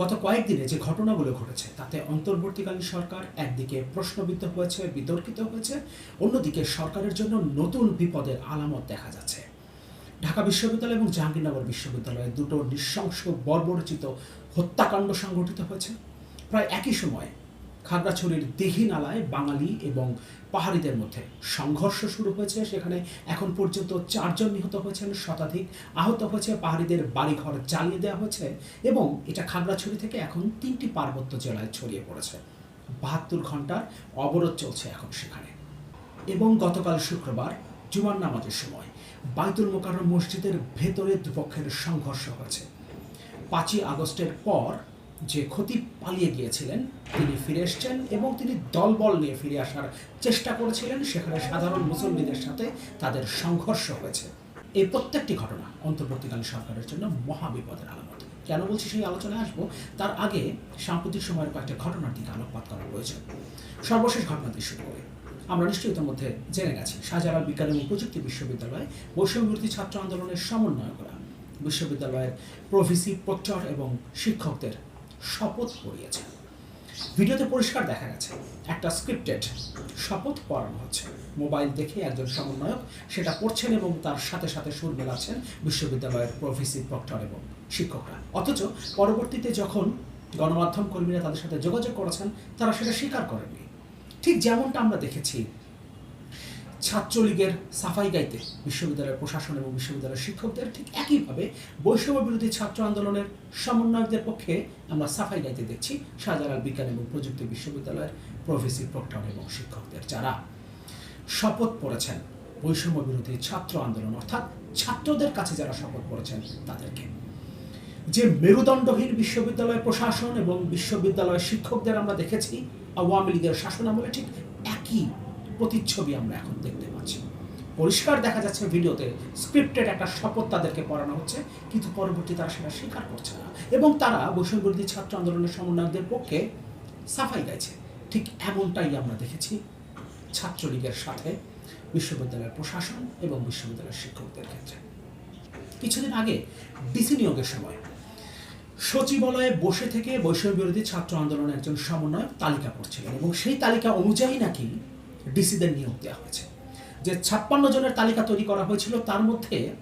গত কয়েকদিনে যে ঘটনাগুলো ঘটেছে, তাতে অন্তর্বর্তীকালীন সরকার একদিকে প্রশ্নবিদ্ধ হয়েছে, বিতর্কিত হয়েছে, অন্যদিকে সরকারের জন্য নতুন বিপদের আলামত দেখা যাচ্ছে। ঢাকা বিশ্ববিদ্যালয় এবং জাহাঙ্গীরনগর বিশ্ববিদ্যালয়ে দুটো নৃশংস বর্বরচিত হত্যাকাণ্ড সংঘটিত হয়েছে। প্রায় একই সময়ে খাগড়াছড়ির দিঘি নালায় বাঙালি এবং পাহাড়িদের মধ্যে সংঘর্ষ শুরু হয়েছে। সেখানে এখন পর্যন্ত চারজন নিহত হয়েছেন, শতাধিক আহত হয়েছে। পাহাড়িদের বাড়িঘর জ্বালিয়ে দেওয়া হয়েছে এবং এটা খাগড়াছড়ি থেকে এখন তিনটি পার্বত্য জেলায় ছড়িয়ে পড়েছে। বাহাত্তর ঘণ্টার অবরোধ চলছে এখন সেখানে। এবং গতকাল শুক্রবার জুমার নামাজের সময় বাইতুল মোকাররম মসজিদের ভেতরে দুপক্ষের সংঘর্ষ হয়েছে। পাঁচই আগস্টের পর যে ক্ষতি পালিয়ে গিয়েছিলেন, তিনি ফিরে এসছেন এবং তিনি দলবল নিয়ে ফিরে আসার চেষ্টা করেছিলেন। সেখানে সাধারণ মুসল্লিদের সাথে তাদের সংঘর্ষ হয়েছে। এই প্রত্যেকটি ঘটনা অন্তর্বর্তীকালীন সরকারের জন্য মহাবিপদের আলামত। কেন বলছি সেই আলোচনায় আসব? তার আগে সাম্প্রতিক সময়ের কয়েকটা ঘটনার দিকে আলোকপাত করা প্রয়োজন সর্বশেষ ঘটনা শুরু করে আমরা নিশ্চয়ই ইতিমধ্যে জেনে গেছি, শাহজালাল বিজ্ঞান এবং প্রযুক্তি বিশ্ববিদ্যালয়ে বৈষম্যবিরোধী ছাত্র আন্দোলনের সমন্বয়করা। বিশ্ববিদ্যালয়ের প্রভিসি প্রক্টর এবং শিক্ষকদের শপথ পড়িয়েছেন ভিডিওতে পরিষ্কার দেখা গেছে, একটা স্ক্রিপ্টেড শপথ পড়ানো হচ্ছে। মোবাইল দেখে একজন সমন্বয়ক সেটা পড়ছেন এবং তার সাথে সাথে সুর মেলাচ্ছেন বিশ্ববিদ্যালয়ের প্রভিসি প্রক্টর এবং শিক্ষকরা। অথচ পরবর্তীতে যখন গণমাধ্যম কর্মীরা তাদের সাথে যোগাযোগ করেছেন, তারা সেটা স্বীকার করেননি। ঠিক যেমনটা আমরা দেখেছি ছাত্রলীগের সাফাই গাইতে বিশ্ববিদ্যালয়ের প্রশাসন এবং বিশ্ববিদ্যালয়ের শিক্ষকদের ঠিক একইভাবে বৈষম্য বিরোধী ছাত্র আন্দোলনের সমন্বয়কদের পক্ষে আমরা সাফাই গাইতে দেখছি শাহজালাল বিজ্ঞান এবং প্রযুক্তি বিশ্ববিদ্যালয়ের প্রফেসি প্রক্টর এবং শিক্ষকদের যারা শপথ পড়েছেন বৈষম্য বিরোধী ছাত্র আন্দোলন, অর্থাৎ ছাত্রদের কাছে যারা শপথ পড়েছেন তাদেরকে। যে মেরুদণ্ডহীন বিশ্ববিদ্যালয় প্রশাসন এবং বিশ্ববিদ্যালয় শিক্ষকদের আমরা দেখেছি, আওয়ামী লীগের শাসন আমলে ঠিক একই প্রতিচ্ছবি আমরা এখন দেখতে পাচ্ছি। পরিষ্কার দেখা যাচ্ছে ভিডিওতে স্ক্রিপ্টেড একটা শপথ তাদেরকে পড়ানো হচ্ছে, কিন্তু পরবর্তী তারা সেটা স্বীকার করছে না। এবং তারা বৈষম্য বিরোধী ছাত্র আন্দোলনের সমন্বয়কদের পক্ষে সাফাই গাইছে। ঠিক এমনটাই আমরা দেখেছি ছাত্রলীগের সাথে বিশ্ববিদ্যালয়ের প্রশাসন এবং বিশ্ববিদ্যালয়ের শিক্ষকদের ক্ষেত্রে। কিছুদিন আগে ডিসি নিয়োগের সময় সচিবালয়ে বসে থেকে বৈষম্য বিরোধী ছাত্র আন্দোলনের একজন সমন্বয়ক তালিকা করছিলেন এবং সেই তালিকা অনুযায়ী নাকি ডিসিদের নিয়োগ দেওয়া হয়েছে। যে ছাপ্পান্ন জনের তালিকা তৈরি করা হয়েছিল, তার মধ্যে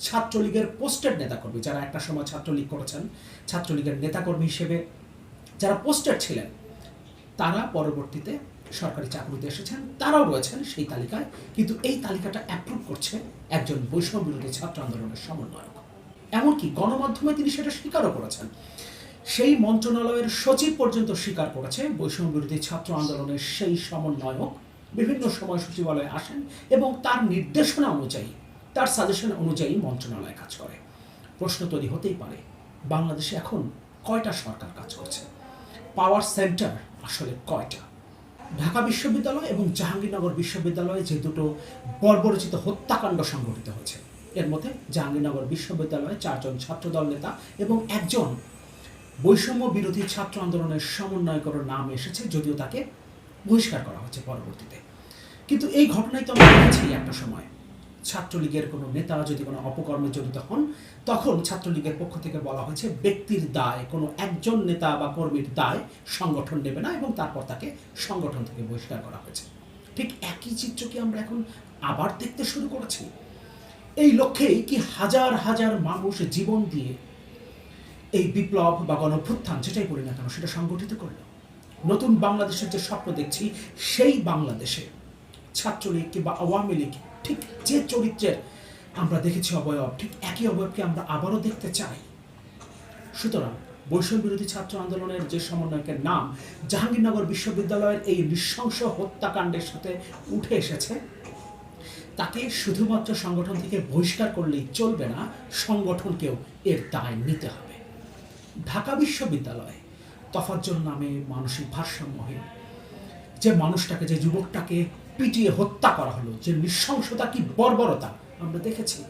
ছাত্রলীগের পোস্টেড নেতাকর্মী, যারা একটা সময় ছাত্রলীগ করেছেন, ছাত্রলীগের নেতাকর্মী হিসেবে যারা পোস্টেড ছিলেন, তারা পরবর্তীতে সরকারি চাকরিতে এসেছেন, তারাও রয়েছেন সেই তালিকায়, কিন্তু এই তালিকাটা অ্যাপ্রুভ করছে একজন বৈষম্য বিরোধী ছাত্র আন্দোলনের সমন্বয়ক। এমনকি গণমাধ্যমে তিনি সেটা স্বীকারও করেছেন। সেই মন্ত্রণালয়ের সচিব পর্যন্ত স্বীকার করেছে। বৈষম্য বিরোধী ছাত্র আন্দোলনের সেই সমন্বয়ক বিভিন্ন সময় সচিবালয়ে আসেন এবং তার নির্দেশনা অনুযায়ী, তার সাজেশন অনুযায়ী মন্ত্রণালয় কাজ করে। প্রশ্ন তৈরি হতেই পারে, বাংলাদেশে এখন কয়টা সরকার কাজ করছে? পাওয়ার সেন্টার আসলে কয়টা? ঢাকা বিশ্ববিদ্যালয় এবং জাহাঙ্গীরনগর বিশ্ববিদ্যালয়ে যে দুটো বর্বরচিত হত্যাকাণ্ড সংঘটিত হয়েছে, এর মধ্যে জাহাঙ্গীরনগর বিশ্ববিদ্যালয়ে চারজন ছাত্রদল নেতা এবং একজন বৈষম্য বিরোধী ছাত্র আন্দোলনের সমন্বয়কর নাম এসেছে, যদিও তাকে বহিষ্কার করা হচ্ছে পরবর্তীতে। কিন্তু এই ঘটনায় তো আমরা দেখেছি একটা সময়, ছাত্রলীগের কোনো নেতা যদি কোনো অপকর্মে জড়িত হন, তখন ছাত্রলীগের পক্ষ থেকে বলা হয়েছে ব্যক্তির দায়, কোনো একজন নেতা বা কর্মীর দায় সংগঠন নেবে না এবং তারপর তাকে সংগঠন থেকে বহিষ্কার করা হয়েছে। ঠিক একই চিত্র কি আমরা এখন আবার দেখতে শুরু করেছি? এই লক্ষ্যেই কি হাজার হাজার মানুষ জীবন দিয়ে এই বিপ্লব বা গণভ্যুত্থান যেটাই বলি না কেন, সেটা সংগঠিত করল। নতুন বাংলাদেশের যে স্বপ্ন দেখছি, সেই বাংলাদেশে ছাত্রলীগ কিংবা আওয়ামী লীগ, ঠিক যে চরিত্রের আমরা দেখেছি অবয়ব, ঠিক একই অবয়বকে আমরা আবারও দেখতে চাই। সুতরাং বৈষম্য বিরোধী ছাত্র আন্দোলনের যে সমন্বয়কের নাম, জাহাঙ্গীরনগর বিশ্ববিদ্যালয়ের এই নৃশংস হত্যাকাণ্ডের সাথে উঠে এসেছে। তাকে শুধুমাত্র সংগঠন থেকে বহিষ্কার করলেই চলবে না, সংগঠনকেও এর দায় নিতে হবে। ঢাকা বিশ্ববিদ্যালয়ে তফাজ্জল নামে মানসিক ভারসাম্যহীন। যে মানুষটাকে, যে যুবকটাকে পিটিয়ে হত্যা করা হলো, যে নৃশংসতা কি বর্বরতা আমরা দেখেছি।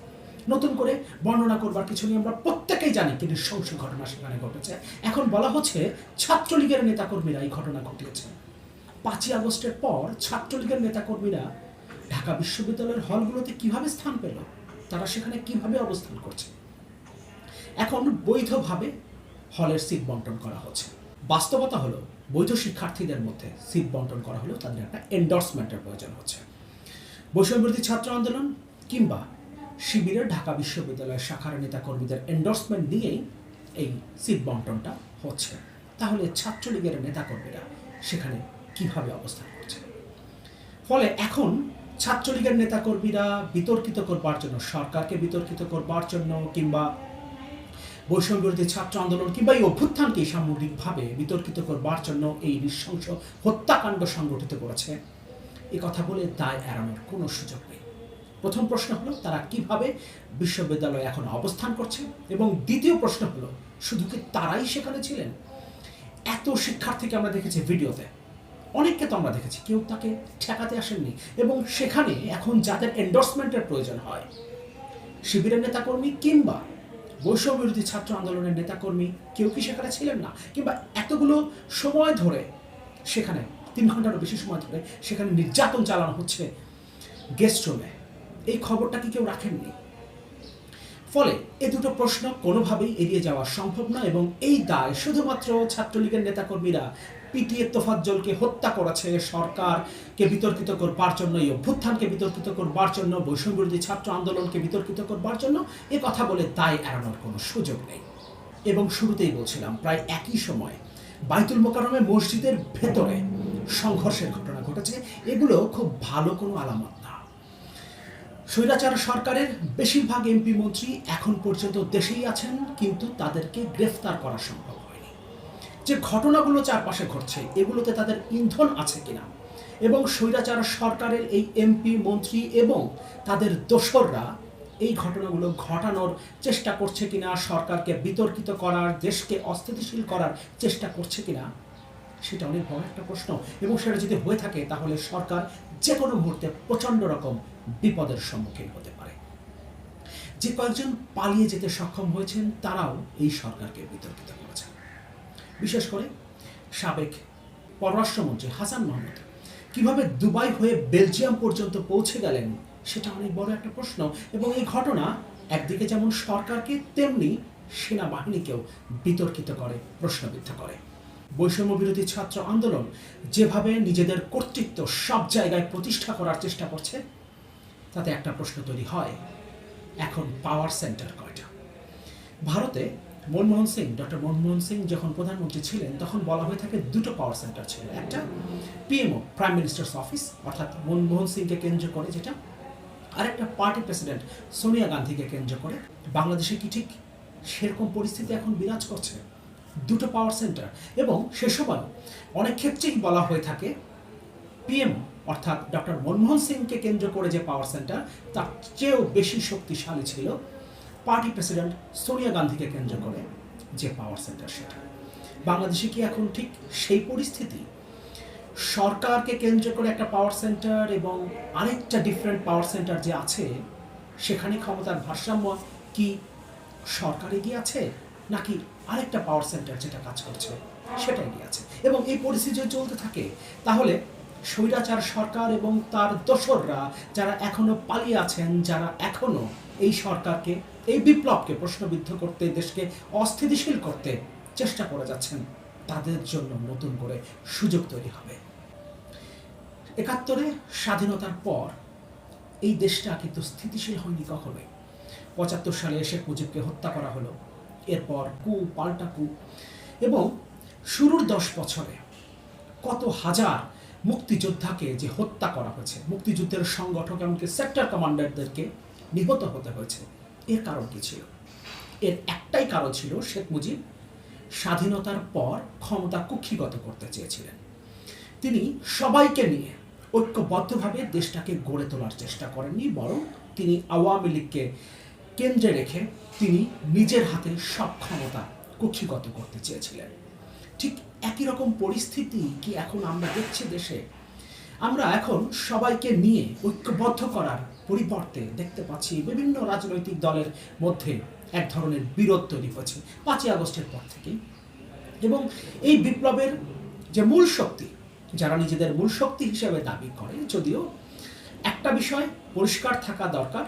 নতুন করে বর্ণনা করবার কিছু নিয়ে আমরা প্রত্যেকেই জানি কি নৃশংস ঘটনা সেখানে ঘটেছে। এখন বলা হচ্ছে ছাত্রলীগের নেতাকর্মীরা এই ঘটনা ঘটিয়েছে। পাঁচই আগস্টের পর ছাত্রলীগের নেতাকর্মীরা ঢাকা বিশ্ববিদ্যালয়ের হলগুলোতে কীভাবে স্থান পেল, তারা সেখানে কীভাবে অবস্থান করছে? এখন বৈধভাবে হলের সিট বন্টন করা হচ্ছে। বাস্তবতা হলো, বৈধ শিক্ষার্থীদের মধ্যে সিট বন্টন করা হলেও তাদের একটা এন্ডোর্সমেন্টের প্রয়োজন হচ্ছে। বৈষম্যবিরোধী ছাত্র আন্দোলন কিংবা শিবিরের ঢাকা বিশ্ববিদ্যালয়ের শাখার নেতাকর্মীদের এন্ডোর্সমেন্ট নিয়েই এই সিট বন্টনটা হচ্ছে। তাহলে ছাত্রলীগের নেতাকর্মীরা সেখানে কীভাবে অবস্থান করছে? ফলে এখন ছাত্রলীগের নেতাকর্মীরা বিতর্কিত করবার জন্য, সরকারকে বিতর্কিত করবার জন্য কিংবা বৈষম্য বিরোধী ছাত্র আন্দোলন কিংবা এই অভ্যুত্থানকে সামগ্রিকভাবে বিতর্কিত করবার জন্য এই নৃশংস হত্যাকাণ্ড সংগঠিত করেছে। এ কথা বলে দায় এড়ানোর কোনো সুযোগ নেই। প্রথম প্রশ্ন হলো, তারা কীভাবে বিশ্ববিদ্যালয়ে এখন অবস্থান করছে? এবং দ্বিতীয় প্রশ্ন হলো, শুধু কি তারাই সেখানে ছিলেন? এত শিক্ষার্থীকে আমরা দেখেছি ভিডিওতে। অনেককে তো আমরা দেখেছি, কেউ তাকে ঠেকাতে আসেননি। এবং সেখানে এখন যাদের এন্ডোর্সমেন্টের প্রয়োজন হয়, শিবিরের নেতাকর্মী কিংবা বৈষম্য বিরোধী ছাত্র আন্দোলনের নেতাকর্মী কেউ কি সেখানে ছিলেন না? কিংবা এতগুলো সময় ধরে সেখানে, তিন ঘন্টারও বেশি সময় ধরে সেখানে নির্যাতন চালানো হচ্ছে গেস্ট রুমে এই খবরটা কি কেউ রাখেননি? ফলে এ দুটো প্রশ্ন কোনোভাবেই এড়িয়ে যাওয়া সম্ভব না এবং এই দায় শুধুমাত্র ছাত্রলীগের নেতাকর্মীরা পিটিএ তোফাজ্জলকে হত্যা করেছে। সরকারকে বিতর্কিত করবার জন্য এই অভ্যুত্থানকে বিতর্কিত করবার জন্য বৈষম্য বিরোধী ছাত্র আন্দোলনকে বিতর্কিত করবার জন্য এ কথা বলে দায় এড়ানোর কোনো সুযোগ নেই। এবং শুরুতেই বলছিলাম, প্রায় একই সময় বাইতুল মোকারমে মসজিদের ভেতরে সংঘর্ষের ঘটনা ঘটেছে। এগুলো খুব ভালো কোনো আলামত না। স্বৈরাচার সরকারের বেশিরভাগ এমপি মন্ত্রী এখন পর্যন্ত দেশেই আছেন, কিন্তু তাদেরকে গ্রেফতার করা সম্ভব যে ঘটনাগুলো চারপাশে ঘটছে, এগুলোতে তাদের ইন্ধন আছে কিনা? এবং স্বৈরাচার সরকারের এই এমপি, মন্ত্রী এবং তাদের দোসররা এই ঘটনাগুলো ঘটানোর চেষ্টা করছে কিনা, সরকারকে বিতর্কিত করার, দেশকে অস্থিতিশীল করার চেষ্টা করছে কিনা? সেটা অনেক বড় একটা প্রশ্ন। এবং সেটা যদি হয়ে থাকে, তাহলে সরকার যে কোনো মুহূর্তে প্রচণ্ড রকম বিপদের সম্মুখীন হতে পারে। যে কয়েকজন পালিয়ে যেতে সক্ষম হয়েছেন, তারাও এই সরকারকে বিতর্কিত করেছেন। বিশেষ করে সাবেক পররাষ্ট্রমন্ত্রী হাসান মাহমুদ। কীভাবে দুবাই হয়ে বেলজিয়াম পর্যন্ত পৌঁছে গেলেন, সেটা অনেক বড় একটা প্রশ্ন এবং এই ঘটনা একদিকে যেমন সরকারকে, তেমনি সেনাবাহিনীকেও বিতর্কিত করে, প্রশ্নবিদ্ধ করে। বৈষম্য বিরোধী ছাত্র আন্দোলন যেভাবে নিজেদের কর্তৃত্ব সব জায়গায় প্রতিষ্ঠা করার চেষ্টা করছে, তাতে একটা প্রশ্ন তৈরি হয়, এখন পাওয়ার সেন্টার কয়টা? ভারতে মনমোহন সিং, ডক্টর মনমোহন সিং যখন প্রধানমন্ত্রী ছিলেন, তখন বলা হয়ে থাকে দুটো পাওয়ার সেন্টার ছিল। একটা পিএমও প্রাইম মিনিস্টার্স অফিস অর্থাৎ মনমোহন সিংকে কেন্দ্র করে যেটা, আরেকটা পার্টি প্রেসিডেন্ট সোনিয়া গান্ধীকে কেন্দ্র করে। বাংলাদেশে কি ঠিক? সেরকম পরিস্থিতি এখন বিরাজ করছে। দুটো পাওয়ার সেন্টার এবং সে সময় অনেক ক্ষেত্রেই বলা হয়ে থাকে পিএম অর্থাৎ ডক্টর মনমোহন সিংকে কেন্দ্র করে যে পাওয়ার সেন্টার তার চেয়েও বেশি শক্তিশালী ছিল পার্টি প্রেসিডেন্ট সোনিয়া গান্ধীকে কেন্দ্র করে যে পাওয়ার সেন্টার সেটা। বাংলাদেশে কি এখন ঠিক সেই পরিস্থিতি? সরকারকে কেন্দ্র করে একটা পাওয়ার সেন্টার এবং আরেকটা ডিফারেন্ট পাওয়ার সেন্টার যে আছে, সেখানে ক্ষমতার ভারসাম্য কি সরকার এগিয়ে আছে, নাকি আরেকটা পাওয়ার সেন্টার যেটা কাজ করছে, সেটা এগিয়ে আছে? এবং এই পরিস্থিতি যদি চলতে থাকে, তাহলে স্বৈরাচার সরকার এবং তার দোসররা যারা এখনও পালিয়ে আছেন, যারা এখনও এই সরকারকে, এই বিপ্লবকে প্রশ্নবিদ্ধ করতে, দেশকে অস্থিতিশীল করতে চেষ্টা করে যাচ্ছেন। তাদের জন্য নতুন করে সুযোগ তৈরি হবে। একাত্তরে স্বাধীনতার পর এই দেশটা কিন্তু স্থিতিশীল হয়নি কখনোই। পঁচাত্তর সালে শেখ মুজিবকে হত্যা করা হলো। এরপর কু, পাল্টা কু। এবং শুরুর দশ বছরে কত হাজার মুক্তিযোদ্ধাকে যে হত্যা করা হয়েছে, মুক্তিযুদ্ধের সংগঠক, এমনকি সেক্টর কমান্ডারদেরকে নিহত হতে হয়েছে। এর কারণ কি ছিল? এর একটাই কারণ ছিল শেখ মুজিব স্বাধীনতার পর ক্ষমতা কুক্ষিগত করতে চেয়েছিলেন। তিনি সবাইকে নিয়ে ঐক্যবদ্ধভাবে দেশটাকে গড়ে তোলার চেষ্টা করেননি, বরং তিনি আওয়ামী লীগকে কেন্দ্রে রেখে তিনি নিজের হাতে সব ক্ষমতা কুক্ষিগত করতে চেয়েছিলেন। ঠিক একই রকম পরিস্থিতি কি এখন আমরা দেখছি দেশে? আমরা এখন সবাইকে নিয়ে ঐক্যবদ্ধ করার পরিবর্তে দেখতে পাচ্ছি বিভিন্ন রাজনৈতিক দলের মধ্যে এক ধরনের বিরোধ তৈরি হয়েছে পাঁচই আগস্টের পর থেকেই। এবং এই বিপ্লবের যে মূল শক্তি, যারা নিজেদের মূল শক্তি হিসেবে দাবি করে, যদিও একটা বিষয় পরিষ্কার থাকা দরকার,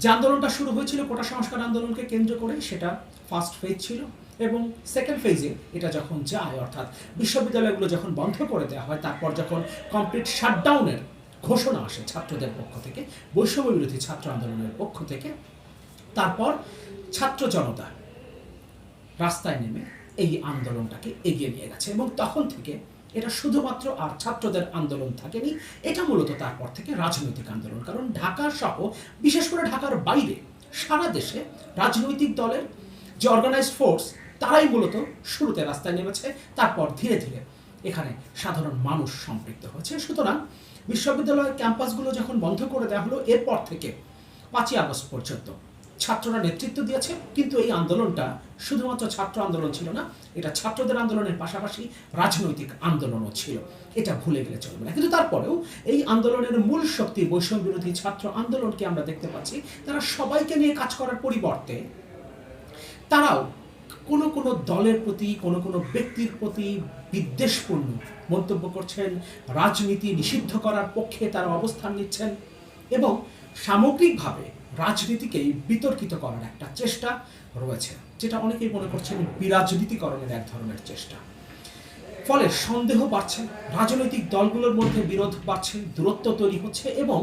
যে আন্দোলনটা শুরু হয়েছিল কোটা সংস্কার আন্দোলনকে কেন্দ্র করে, সেটা ফার্স্ট ফেজ ছিল এবং সেকেন্ড ফেজে এটা যখন যায়, অর্থাৎ বিশ্ববিদ্যালয়গুলো যখন বন্ধ করে দেওয়া হয়, তারপর যখন কমপ্লিট শাটডাউনের ঘোষণা আসে ছাত্রদের পক্ষ থেকে বৈষম্য বিরোধী ছাত্র আন্দোলনের পক্ষ থেকে। তারপর ছাত্র জনতা রাস্তায় নেমে এই আন্দোলনটাকে এগিয়ে নিয়ে গেছে এবং তখন থেকে এটা শুধুমাত্র আর ছাত্রদের আন্দোলন থাকেনি, এটা মূলত তারপর থেকে রাজনৈতিক আন্দোলন। কারণ ঢাকা সহ, বিশেষ করে ঢাকার বাইরে, সারা দেশে রাজনৈতিক দলের যে অর্গানাইজড ফোর্স তারাই মূলত শুরুতে রাস্তায় নেমেছে, তারপর ধীরে ধীরে এখানে সাধারণ মানুষ সম্পৃক্ত হয়েছে। সুতরাং বিশ্ববিদ্যালয়ের ক্যাম্পাসগুলো যখন বন্ধ করে দেওয়া হলো, এরপর থেকে পাঁচই আগস্ট পর্যন্ত ছাত্ররা নেতৃত্ব দিয়েছে, কিন্তু এই আন্দোলনটা শুধুমাত্র ছাত্র আন্দোলন ছিল না, এটা ছাত্রদের আন্দোলনের পাশাপাশি রাজনৈতিক আন্দোলনও ছিল। এটা ভুলে গেলে চলবে না। কিন্তু তারপরেও এই আন্দোলনের মূল শক্তি বৈষম্য বিরোধী ছাত্র আন্দোলনকে আমরা দেখতে পাচ্ছি, তারা সবাইকে নিয়ে কাজ করার পরিবর্তে তারাও কোনো কোনো দলের প্রতি, কোনো কোনো ব্যক্তির প্রতি বিদ্বেষপূর্ণ মন্তব্য করছেন, রাজনীতি নিষিদ্ধ করার পক্ষে তারা অবস্থান নিচ্ছেন এবং সামগ্রিকভাবে রাজনীতিকে বিতর্কিত করার একটা চেষ্টা রয়েছে, যেটা অনেকেই মনে করছেন বিরাজনীতিকরণের এক ধরনের চেষ্টা। ফলে সন্দেহ বাড়ছে, রাজনৈতিক দলগুলোর মধ্যে বিরোধ বাড়ছে, দূরত্ব তৈরি হচ্ছে এবং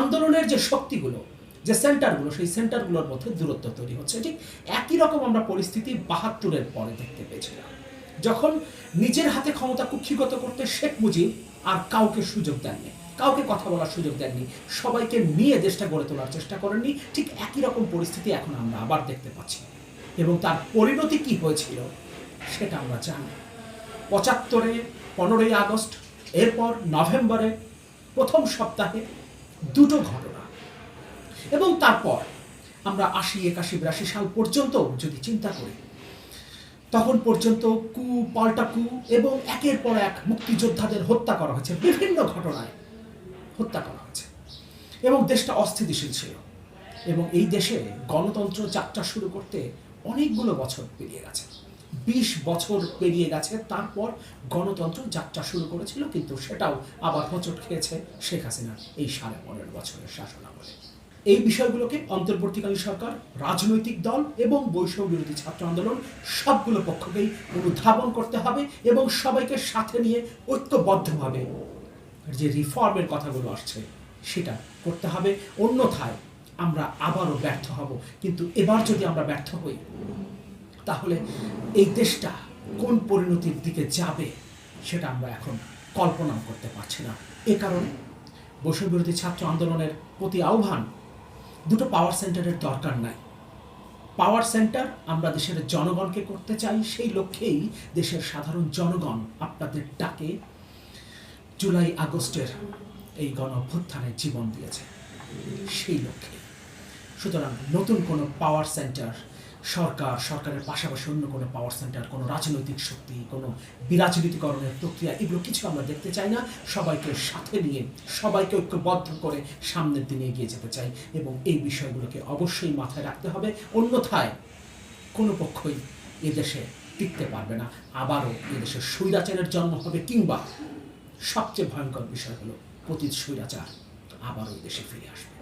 আন্দোলনের যে শক্তিগুলো, যে সেন্টারগুলো, সেই সেন্টারগুলোর মধ্যে দূরত্ব তৈরি হচ্ছে। ঠিক একই রকম আমরা পরিস্থিতি বাহাত্তরের পরে দেখতে পেয়েছিলাম। যখন নিজের হাতে ক্ষমতা কুক্ষিগত করতে শেখ মুজিব আর কাউকে সুযোগ দেননি, কাউকে কথা বলার সুযোগ দেননি, সবাইকে নিয়ে দেশটা গড়ে তোলার চেষ্টা করেননি, ঠিক একই রকম পরিস্থিতি এখন আমরা আবার দেখতে পাচ্ছি। এবং তার পরিণতি কি হয়েছিল সেটা আমরা জানি। পঁচাত্তরে, পনেরোই আগস্ট, এরপর নভেম্বরে, প্রথম সপ্তাহে দুটো ঘটনা। এবং তারপর আমরা আশি, একাশি, বিরাশি সাল পর্যন্ত যদি চিন্তা করি তখন পর্যন্ত কু, পাল্টা কু এবং একের পর এক মুক্তিযোদ্ধাদের হত্যা করা হয়েছে, বিভিন্ন ঘটনায় হত্যা করা হয়েছে। এবং দেশটা অস্থিতিশীল ছিল। এবং এই দেশে গণতন্ত্র যাত্রা শুরু করতে অনেকগুলো বছর পেরিয়ে গেছে। বিশ বছর পেরিয়ে গেছে, তারপর গণতন্ত্র যাত্রা শুরু করেছিল, কিন্তু সেটাও আবার হোঁচট খেয়েছে শেখ হাসিনার এই সাড়ে পনেরো বছরের শাসনামলে। এই বিষয়গুলোকে অন্তর্বর্তীকালীন সরকার, রাজনৈতিক দল এবং বৈষম্য বিরোধী ছাত্র আন্দোলন সবগুলো পক্ষকেই অনুধাবন করতে হবে এবং সবাইকে সাথে নিয়ে ঐক্যবদ্ধভাবে যে রিফর্মের কথাগুলো আসছে, সেটা করতে হবে। অন্যথায় আমরা আবারও ব্যর্থ হব। কিন্তু এবার যদি আমরা ব্যর্থ হই, তাহলে এই দেশটা কোন পরিণতির দিকে যাবে, সেটা আমরা এখন কল্পনাও করতে পারছি না। এ কারণে বৈষম্য বিরোধী ছাত্র আন্দোলনের প্রতি আহ্বান দুটো পাওয়ার সেন্টারের দরকার নাই। পাওয়ার সেন্টার আমরা দেশের জনগণকে করতে চাই, সেই লক্ষ্যেই দেশের সাধারণ জনগণ আপনাদের ডাকে জুলাই আগস্টের এই গণ অভ্যুত্থানে জীবন দিয়েছে। সেই লক্ষ্যে সুতরাং নতুন কোনো পাওয়ার সেন্টার সরকার, সরকারের পাশাপাশি অন্য কোনো পাওয়ার সেন্টার কোনো রাজনৈতিক শক্তি, কোনো বিরাজনীতিকরণের প্রক্রিয়া, এগুলো কিছু আমরা দেখতে চাই না। সবাইকে সাথে নিয়ে, সবাইকে ঐক্যবদ্ধ করে সামনের দিনে এগিয়ে যেতে চাই এবং এই বিষয়গুলোকে অবশ্যই মাথায় রাখতে হবে। অন্যথায় কোনো পক্ষই এদেশে টিকতে পারবে না। আবারও এদেশে স্বৈরাচারের জন্ম হবে কিংবা সবচেয়ে ভয়ঙ্কর বিষয় হলো পতীত স্বৈরাচার আবারও দেশে ফিরে আসবে।